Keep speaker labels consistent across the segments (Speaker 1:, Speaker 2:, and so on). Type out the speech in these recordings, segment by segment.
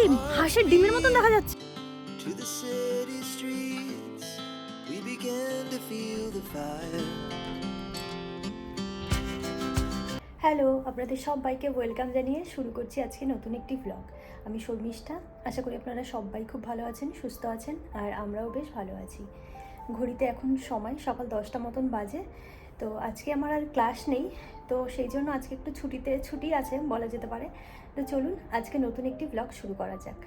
Speaker 1: এই হাঁসের ডিমের মতন দেখা যাচ্ছে।
Speaker 2: To the city streets, we began to feel the fire.
Speaker 3: Hello আপনাদের সবাইকে ওয়েলকাম জানিয়ে শুরু করছি আজকে নতুন একটি ব্লগ আমি শর্মিষ্ঠা আশা করি আপনারা সবাই খুব ভালো আছেন সুস্থ আছেন আর আমরাও বেশ ভালো আছি। ঘড়িতে এখন সময় সকাল দশটা মতন বাজে তো আজকে আমার আর ক্লাস নেই তো সেই জন্য আজকে একটু ছুটিতে ছুটি আছে বলা যেতে পারে। তো চলুন আজকে নতুন একটি ব্লগ শুরু করা যাক।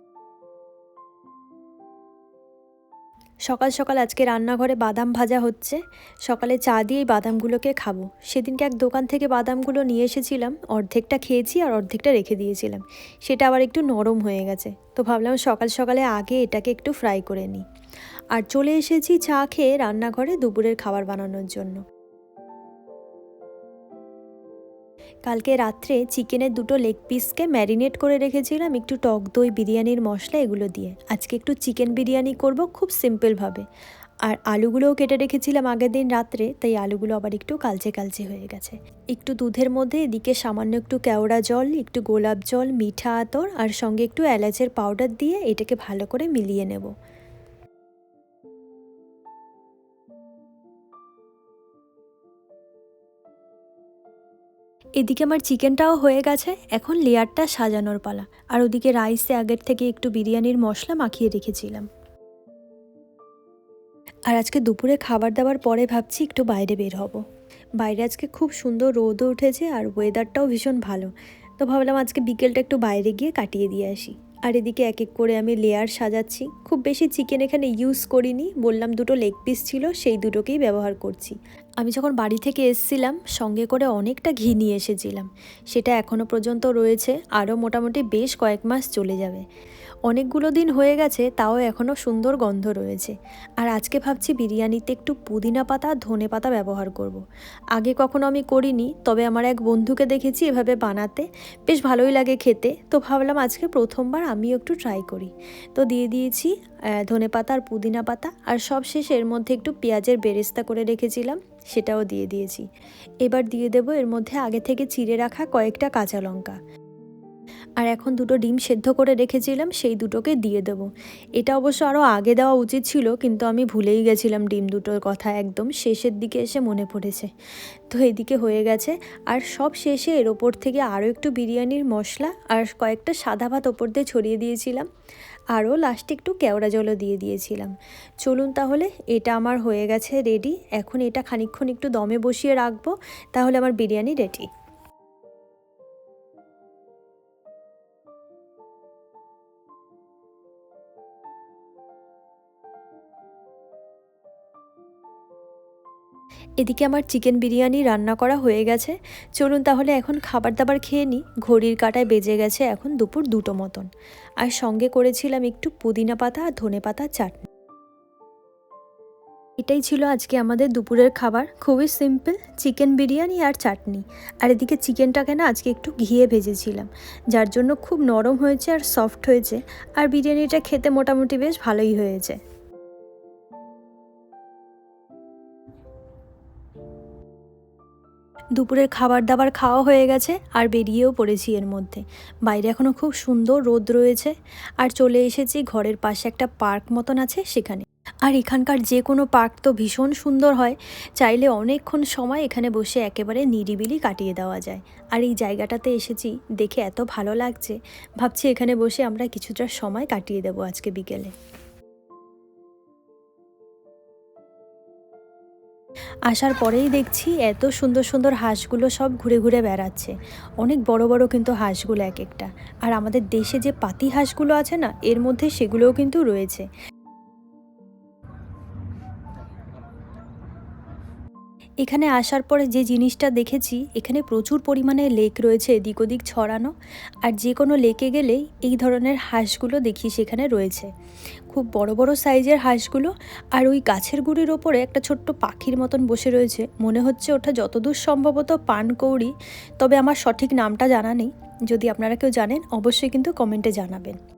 Speaker 3: সকাল সকাল আজকে রান্নাঘরে বাদাম ভাজা হচ্ছে। সকালে চা দিয়েই বাদামগুলোকে খাব। সেদিনকে এক দোকান থেকে বাদামগুলো নিয়ে এসেছিলাম, অর্ধেকটা খেয়েছি আর অর্ধেকটা রেখে দিয়েছিলাম। সেটা আবার একটু নরম হয়ে গেছে, তো ভাবলাম সকাল সকালে আগে এটাকে একটু ফ্রাই করে নিই। আর চলে এসেছি চা খেয়ে রান্নাঘরে দুপুরের খাবার বানানোর জন্য। কালকে রাত্রে চিকেনের দুটো লেগ পিসকে ম্যারিনেট করে রেখেছিলাম, একটু টক দই, বিরিয়ানির মশলা এগুলো দিয়ে। আজকে একটু চিকেন বিরিয়ানি করব খুব সিম্পলভাবে আর আলুগুলোও কেটে রেখেছিলাম আগের দিন রাত্রে, তাই আলুগুলো আবার একটু কালচে কালচে হয়ে গেছে। একটু দুধের মধ্যে এদিকে সামান্য একটু কেওড়া জল, একটু গোলাপ জল, মিঠা আতর, আর সঙ্গে একটু এলাচের পাউডার দিয়ে এটাকে ভালো করে মিলিয়ে নেব। এদিকে আমার চিকেনটাও হয়ে গেছে, এখন লেয়ারটা সাজানোর পালা। আর ওদিকে রাইসে আগের থেকে একটু বিরিয়ানির মশলা মাখিয়ে রেখেছিলাম। আর আজকে দুপুরে খাবার দাবার পরে ভাবছি একটু বাইরে বের হব। বাইরে আজকে খুব সুন্দর রোদও উঠেছে আর ওয়েদারটাও ভীষণ ভালো। তো ভাবলাম আজকে বিকেলটা একটু বাইরে গিয়ে কাটিয়ে দিয়ে আসি। আর এদিকে এক এক করে আমি লেয়ার সাজাচ্ছি। খুব বেশি চিকেন এখানে ইউজ করিনি, বললাম দুটো লেগ পিস ছিল, সেই দুটোকেই ব্যবহার করছি। আমি যখন বাড়ি থেকে এসছিলাম, সঙ্গে করে অনেকটা ঘি নিয়ে এসেছিলাম। সেটা এখনও পর্যন্ত রয়েছে, আরও মোটামুটি বেশ কয়েক মাস চলে যাবে। অনেকগুলো দিন হয়ে গেছে, তাও এখনও সুন্দর গন্ধ রয়েছে। আর আজকে ভাবছি বিরিয়ানিতে একটু পুদিনা পাতা, ধনে পাতা ব্যবহার করব। আগে কখনো আমি করিনি, তবে আমার এক বন্ধুকে দেখেছি এভাবে বানাতে। বেশ ভালোই লাগে খেতে, তো ভাবলাম আজকে প্রথমবার আমিও একটু ট্রাই করি। তো দিয়ে দিয়েছি ধনে পাতা আর পুদিনা পাতা, আর সব শেষে এর মধ্যে একটু পেঁয়াজের বেরেস্তা করে রেখেছিলাম। সেটাও দিয়ে দিয়েছি। এবার দিয়ে দেবো এর মধ্যে আগে থেকে চিড়ে রাখা কয়েকটা কাঁচা লঙ্কা। আর এখন দুটো ডিম সেদ্ধ করে রেখেছিলাম, সেই দুটোকে দিয়ে দেব। এটা অবশ্য আরও আগে দেওয়া উচিত ছিল, কিন্তু আমি ভুলেই গেছিলাম ডিম দুটোর কথা, একদম শেষের দিকে এসে মনে পড়েছে। তো এদিকে হয়ে গেছে, আর সব শেষে এর ওপর থেকে আরও একটু বিরিয়ানির মশলা আর কয়েকটা সাদা ভাত ওপর দিয়ে ছড়িয়ে দিয়েছিলাম আরও লাস্টে একটু কেওড়া জলও দিয়ে দিয়েছিলাম। চলুন তাহলে, এটা আমার হয়ে গেছে রেডি এখন এটা খানিকক্ষণ একটু দমে বসিয়ে রাখব, তাহলে আমার বিরিয়ানি রেডি এদিকে আমার চিকেন বিরিয়ানি রান্না করা হয়ে গেছে। চলুন তাহলে এখন খাবার দাবার খেয়ে নিই। ঘড়ির কাটায় বেজে গেছে এখন দুপুর দুটো মতন। আর সঙ্গে করেছিলাম একটু পুদিনা পাতা আর ধনে পাতার চাটনি। এটাই ছিল আজকে আমাদের দুপুরের খাবার। খুবই সিম্পল, চিকেন বিরিয়ানি আর চাটনি। আর এদিকে চিকেনটাকে না আজকে একটু ঘিয়ে ভেজেছিলাম, যার জন্য খুব নরম হয়েছে আর সফট হয়েছে। আর বিরিয়ানিটা খেতে মোটামুটি বেশ ভালোই হয়েছে। দুপুরের খাবার দাবার খাওয়া হয়ে গেছে আর বেরিয়েও পড়েছি এর মধ্যে। বাইরে এখনও খুব সুন্দর রোদ রয়েছে আর চলে এসেছি ঘরের পাশে একটা পার্ক মতন আছে সেখানে। আর এখানকার যে কোনো পার্ক তো ভীষণ সুন্দর হয়, চাইলে অনেকক্ষণ সময় এখানে বসে একেবারে নিরিবিলি কাটিয়ে দেওয়া যায়। আর এই জায়গাটাতে এসেছি দেখে এত ভালো লাগছে, ভাবছি এখানে বসে আমরা কিছুটা সময় কাটিয়ে দেবো আজকে বিকেলে। আসার পরেই দেখছি এত সুন্দর সুন্দর হাঁসগুলো সব ঘুরে ঘুরে বেড়াচ্ছে। অনেক বড় বড় কিন্তু হাঁসগুলো এক একটা। আর আমাদের দেশে যে পাতি হাঁসগুলো আছে না, এর মধ্যে সেগুলোও কিন্তু রয়েছে। এখানে আসার পরে যে জিনিসটা দেখেছি, এখানে প্রচুর পরিমাণে লেক রয়েছে এদিক ওদিক ছড়ানো। আর যে কোনো লেকে গেলেই এই ধরনের হাঁসগুলো দেখি সেখানে রয়েছে। খুব বড় বড় সাইজের হাঁসগুলো আর ওই গাছের গুড়ির ওপরে একটা ছোট্ট পাখির মতন বসে রয়েছে। মনে হচ্ছে ওটা যতদূর সম্ভবত পানকৌড়ি, তবে আমার সঠিক নামটা জানা নেই। যদি আপনারা কেউ জানেন, অবশ্যই কিন্তু কমেন্টে জানাবেন।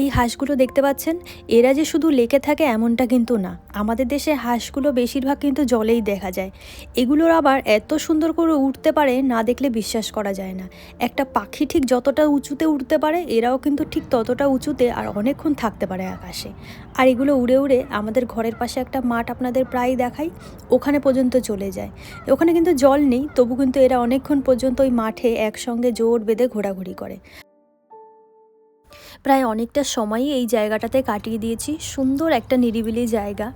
Speaker 3: এই হাঁসগুলো দেখতে পাচ্ছেন? এরা যে শুধু লেকে থাকে এমনটা কিন্তু না। আমাদের দেশে হাঁসগুলো বেশিরভাগ কিন্তু জলেই দেখা যায়। এগুলোর আবার এত সুন্দর করে উঠতে পারে, না দেখলে বিশ্বাস করা যায় না। একটা পাখি ঠিক যতটা উঁচুতে উঠতে পারে, এরাও কিন্তু ঠিক ততটা উঁচুতে আর অনেকক্ষণ থাকতে পারে আকাশে। আর এগুলো উড়ে উড়ে আমাদের ঘরের পাশে একটা মাঠ আপনাদের প্রায় দেখাই, ওখানে পর্যন্ত চলে যায়। ওখানে কিন্তু জল নেই, তবু কিন্তু এরা অনেকক্ষণ পর্যন্ত ওই মাঠে একসঙ্গে জোর বেঁধে ঘোরাঘুরি করে। প্রায় অনেকটা সময়ই এই জায়গাটাতে কাটিয়ে দিয়েছি, সুন্দর একটা নিরিবিলি জায়গা।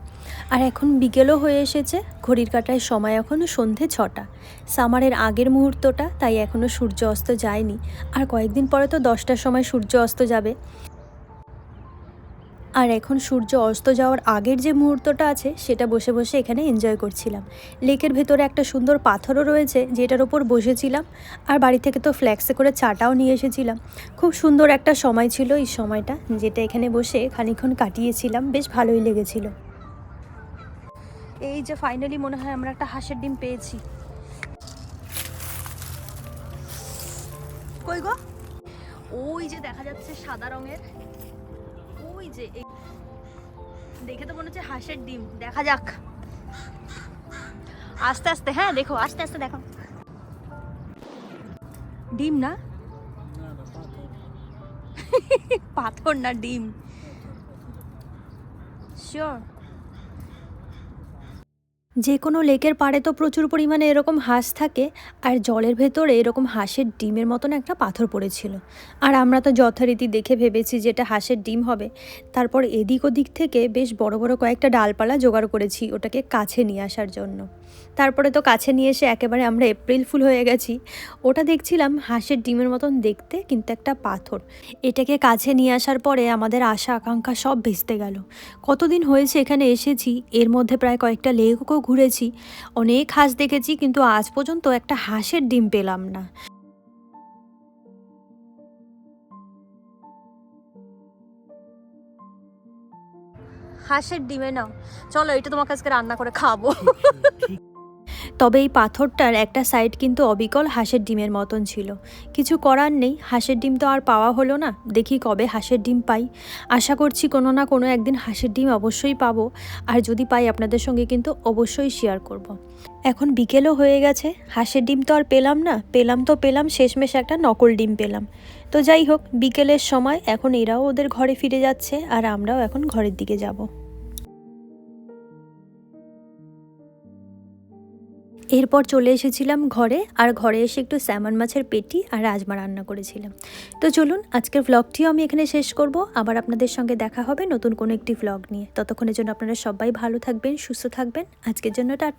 Speaker 3: আর এখন বিকেলও হয়ে এসেছে, ঘড়ির কাটায় সময় এখনও সন্ধে ছটা। সামারের আগের মুহূর্তটা, তাই এখনও সূর্য অস্ত যায়নি। আর কয়েকদিন পরে তো দশটার সময় সূর্য অস্ত যাবে। আর এখন সূর্য অস্ত যাওয়ার আগের যে মুহূর্তটা আছে, সেটা বসে বসে এখানে এনজয় করছিলাম। লেকের ভেতরে একটা সুন্দর পাথরও রয়েছে, যেটার ওপর বসেছিলাম। আর বাড়ি থেকে তো ফ্ল্যাক্সে করে চাটাও নিয়ে এসেছিলাম। খুব সুন্দর একটা সময় ছিল এই সময়টা, যেটা এখানে বসে খানিক্ষণ কাটিয়েছিলাম, বেশ ভালোই লেগেছিল। এই যে ফাইনালি মনে হয় আমরা একটা হাঁসের ডিম পেয়েছি। ওই যে দেখা যাচ্ছে সাদা রঙের যে দেখে তো মনে হচ্ছে হাঁসের ডিম। দেখা যাক। আস্তে আস্তে হ্যাঁ দেখো, আস্তে আস্তে দেখো। ডিম না? পাথর না ডিম। শিওর যে কোনো লেকের পাড়ে তো প্রচুর পরিমাণে এরকম হাঁস থাকে, আর জলের ভেতরে এরকম হাঁসের ডিমের মতন একটা পাথর পড়েছিল। আর আমরা তো যথারীতি দেখে ভেবেছি যে এটা হাঁসের ডিম হবে। তারপর এদিক ওদিক থেকে বেশ বড় বড় কয়েকটা ডালপালা জোগাড় করেছি ওটাকে কাছে নিয়ে আসার জন্য। তারপরে তো কাছে নিয়ে এসে একেবারে আমরা এপ্রিল ফুল হয়ে গেছি। ওটা দেখছিলাম হাঁসের ডিমের মতন দেখতে, কিন্তু একটা পাথর। এটাকে কাছে নিয়ে আসার পরে আমাদের আশা, আকাঙ্ক্ষা সব ভেস্তে গেল। কতদিন হয়েছে এখানে এসেছি, এর মধ্যে প্রায় কয়েকটা লেকও ঘুরেছি। অনেক হাঁস দেখেছি, কিন্তু আজ পর্যন্ত একটা হাঁসের ডিম পেলাম না। হাঁসের ডিমে নাও। চলো এটা তোমাকে আজকে রান্না করে খাব। তবে এই পাথরটার একটা সাইড কিন্তু অবিকল হাঁসের ডিমের মতন ছিল। কিছু করার নেই, হাঁসের ডিম তো আর পাওয়া হলো না। দেখি কবে হাঁসের ডিম পাই। আশা করছি কোনো না কোনো একদিন হাঁসের ডিম অবশ্যই পাবো। আর যদি পাই আপনাদের সঙ্গে কিন্তু অবশ্যই শেয়ার করব। এখন বিকেলও হয়ে গেছে। হাঁসের ডিম তো আর পেলাম না। পেলাম তো পেলাম, শেষমেশ একটা নকল ডিম পেলাম। তো যাই হোক, বিকেলের সময় এখন এরাও ওদের ঘরে ফিরে যাচ্ছে আর আমরাও এখন ঘরের দিকে যাব। এরপর চলে এসেছিলাম ঘরে, আর ঘরে এসে একটু স্যামন মাছের পেটি আর রাজমা রান্না করেছিলাম। তো চলুন, আজকের ভ্লগটিও আমি এখানে শেষ করব। আবার আপনাদের সঙ্গে দেখা হবে নতুন কোনো একটি ভ্লগ নিয়ে। ততক্ষণের জন্য আপনারা সবাই ভালো থাকবেন, সুস্থ থাকবেন। আজকের জন্য টাটা।